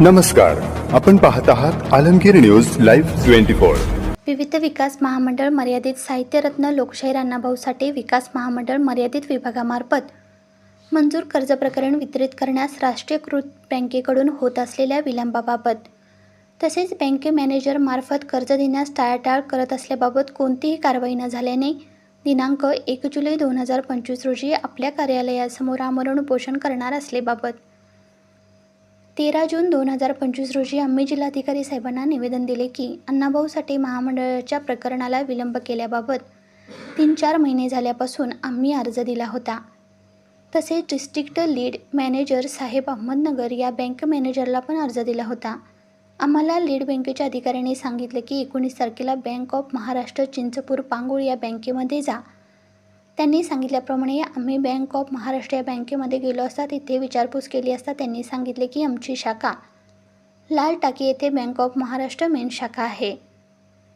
नमस्कार आपण पाहत आहात Alamgir news live twenty four. विविध विकास महामंडळ मर्यादित साहित्यरत्न लोकशाहीर अण्णाभाऊ साठे विकास महामंडळ मर्यादित विभागामार्फत मंजूर कर्ज प्रकरण वितरित करण्यास राष्ट्रीयकृत बँकेकडून होत असलेल्या विलंबाबाबत तसेच बँके मॅनेजरमार्फत कर्ज देण्यास टाळाटाळ करत असल्याबाबत कोणतीही कारवाई न झाल्याने दिनांक एक जुलै दोन हजार पंचवीस रोजी आपल्या कार्यालयासमोर आमरण उपोषण करणार असल्याबाबत तेरा जून दोन हजार पंचवीस रोजी आम्ही जिल्हाधिकारी साहेबांना निवेदन दिले की अण्णाभाऊ साठे महामंडळाच्या प्रकरणाला विलंब केल्याबाबत तीन चार महिने झाल्यापासून आम्ही अर्ज दिला होता. तसेच डिस्ट्रिक्ट लीड मॅनेजर साहेब अहमदनगर या बँक मॅनेजरला पण अर्ज दिला होता. आम्हाला लीड बँकेच्या अधिकाऱ्यांनी सांगितले की एकोणीस तारखेला बँक ऑफ महाराष्ट्र चिंचपूर पांगोळ या बँकेमध्ये जा. त्यांनी सांगितल्याप्रमाणे आम्ही बँक ऑफ महाराष्ट्र या बँकेमध्ये गेलो असता तिथे विचारपूस केली असता त्यांनी सांगितले की आमची शाखा लाल टाकी येथे बँक ऑफ महाराष्ट्र मेन शाखा आहे.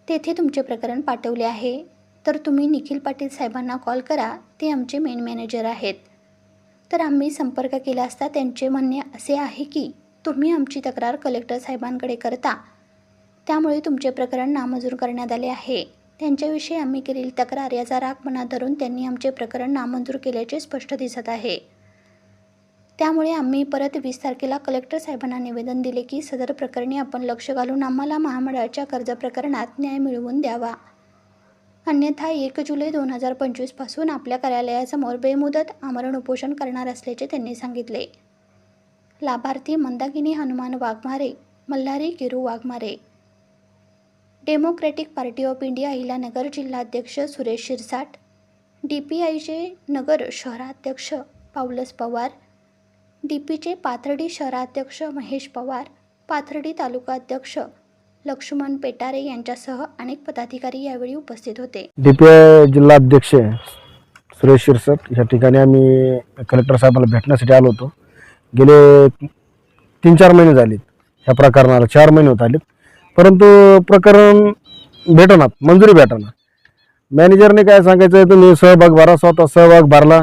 तेथे तुमचे प्रकरण पाठवले आहे. तर तुम्ही निखिल पाटील साहेबांना कॉल करा. ते आमचे मेन मॅनेजर आहेत. तर आम्ही संपर्क केला असता त्यांचे म्हणणे असे आहे की तुम्ही आमची तक्रार कलेक्टर साहेबांकडे करता. त्यामुळे तुमचे प्रकरण नामंजूर करण्यात आले आहे. त्यांच्याविषयी आम्ही केलेली तक्रार याचा राग मनात धरून त्यांनी आमचे प्रकरण नामंजूर केल्याचे स्पष्ट दिसत आहे. त्यामुळे आम्ही परत वीस तारखेला कलेक्टर साहेबांना निवेदन दिले की सदर प्रकरणी आपण लक्ष घालून आम्हाला महामंडळाच्या कर्ज प्रकरणात न्याय मिळवून द्यावा. अन्यथा एक जुलै दोन हजार पंचवीसपासून आपल्या कार्यालयासमोर बेमुदत आमरण उपोषण करणार असल्याचे त्यांनी सांगितले. लाभार्थी Mandakini Hanuman Waghmare Malhari Kiru Waghmare Democratic Party of India Ahilyanagar जिल्हाध्यक्ष सुरेश शिरसाट डी पी आयचे नगर शहराध्यक्ष पावलस पवार डी पीचे पाथर्डी शहराध्यक्ष महेश पवार पाथर्डी तालुका अध्यक्ष लक्ष्मण पेटारे यांच्यासह अनेक पदाधिकारी यावेळी उपस्थित होते. D P I Suresh Shirsat या ठिकाणी आम्ही कलेक्टर साहेबांना भेटण्यासाठी आलो होतो. गेले तीन चार महिने झालेत. ह्या प्रकरणाला चार महिने होत आलेत. परंतु प्रकरण भेटणार मंजुरी भेटणार मॅनेजरने काय सांगायचं तुम्ही सहभाग भरा स्वतः सहभाग भरला.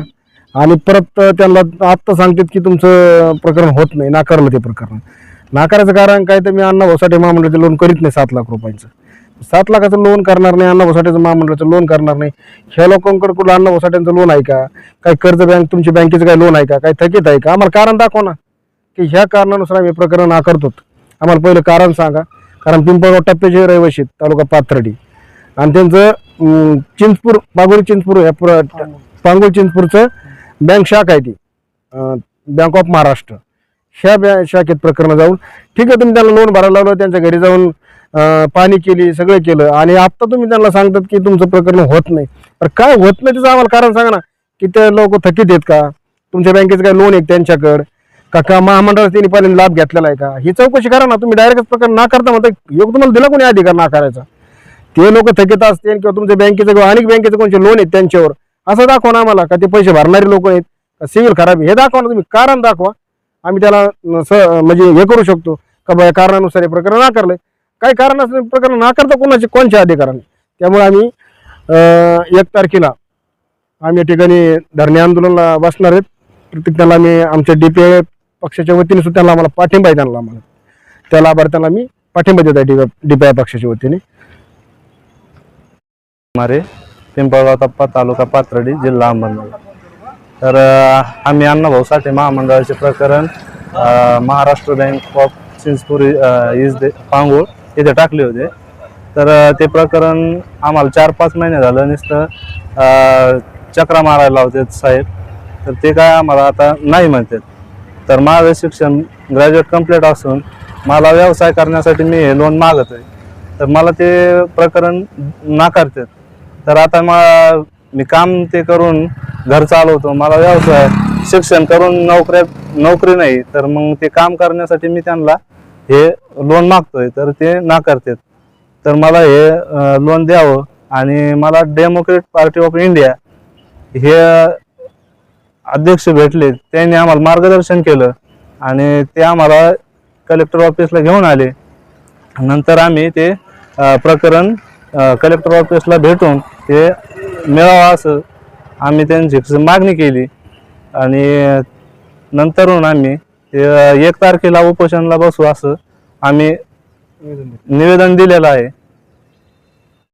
आणि परत त्यांना आत्ता सांगतात की तुमचं प्रकरण होत नाही नाकारलं ते प्रकरण. नाकारायचं कारण काय तर मी अण्णा भाऊसाठी महामंडळाचं लोन करीत नाही सात लाख रुपयांचं. सात लाखाचं लोन करणार नाही अण्णा भाऊसाठीचं महामंडळाचं लोन करणार नाही. ह्या लोकांकडे कुठलं अण्णा भाऊसाठ्यांचं लोन आहे का? काही कर्ज बँक तुमची बँकेचं काही लोन आहे का? काही थकीत आहे का? आम्हाला कारण दाखवा ना की ह्या कारणानुसार आम्ही प्रकरण नाकारतो. आम्हाला पहिलं कारण सांगा. कारण पिंपळगाव टप्प्याचे रहिवाशी आहेत, तालुका पाथर्डी. आणि त्यांचं चिंचपूर पागोरी चिंचपूर या प्र चिंचपूरचं बँक शाखा आहे ती. बँक ऑफ महाराष्ट्र ह्या बॅ शाखेत प्रकरण जाऊन ठीक आहे तुम्ही त्यांना लोन भरायला लावलं त्यांच्या घरी जाऊन पाणी केली सगळं केलं आणि आत्ता तुम्ही त्यांना सांगतात की तुमचं प्रकरण होत नाही. तर काय होत नाही त्याचं आम्हाला कारण सांगा ना की ते लोक थकीत आहेत का? तुमच्या बँकेचं काय लोन आहे त्यांच्याकडं? का का महामंडळाचा त्यांनी पहिल्यांदा लाभ घेतलेला आहे का? ही चौकशी करा ना तुम्ही डायरेक्ट प्रकरण नाकारता म्हणता योग तुम्हाला दिला कोणी अधिकार नाकारायचा? ते लोक थकीत असतील किंवा तुमच्या बँकेचं किंवा अनेक बँकेचे कोणते लोन आहेत त्यांच्यावर असं दाखवा ना आम्हाला का ते पैसे भरणारे लोक आहेत का सिव्हिल खराब हे दाखवा ना तुम्ही कारण दाखवा. आम्ही त्याला स म्हणजे हे करू शकतो का बा या कारणानुसार हे प्रकरण नाकारलंय. काही कारण असं प्रकरण नाकारता कोणाचे कोणच्या अधिकाराने? त्यामुळे आम्ही एक तारखेला आम्ही या ठिकाणी धरणे आंदोलनाला बसणार आहेत. प्रत्येक त्याला आम्ही आमच्या डी डीपीआय पक्षाच्या वतीने सुद्धा त्यांना आम्हाला पाठिंबा आहे त्यांना आम्हाला. त्या लाभार्थ्यांना मी पाठिंबा देत आहे डीपीआय पक्षाच्या वतीने. मारे पिंपळगाव तप्पा तालुका पाथर्डी जिल्हा अहमदनगर. तर आम्ही अण्णाभाऊ साठे महामंडळाचे प्रकरण Maharashtra bank of Chinchpuri is they Pangul इथे टाकले होते. तर ते प्रकरण आम्हाला चार पाच महिने झालं नुसतं चक्रा मारायला होते साहेब. तर ते काय आम्हाला आता नाही म्हणतात. तर माझं शिक्षण ग्रॅज्युएट कंप्लीट असून मला व्यवसाय करण्यासाठी मी हे लोन मागत आहे. तर मला ते प्रकरण नाकारतात तर आता मला मी काम ते करून घर चालवतो. मला व्यवसाय शिक्षण करून नोकऱ्या नोकरी नाही तर मग ते काम करण्यासाठी मी त्यांना हे लोन मागतोय. तर ते नाकारतात तर मला हे लोन द्यावं आणि मला डेमोक्रेट पार्टी ऑफ इंडिया हे अध्यक्ष भेटले त्यांनी आम्हाला मार्गदर्शन केलं आणि ते आम्हाला कलेक्टर ऑफिसला घेऊन आले. नंतर आम्ही ते प्रकरण कलेक्टर ऑफिसला भेटून ते मिळावं असं आम्ही त्यांची मागणी केली. आणि नंतरून आम्ही एक तारखेला उपोषणला बसू असं आम्ही निवेदन दिलेलं आहे.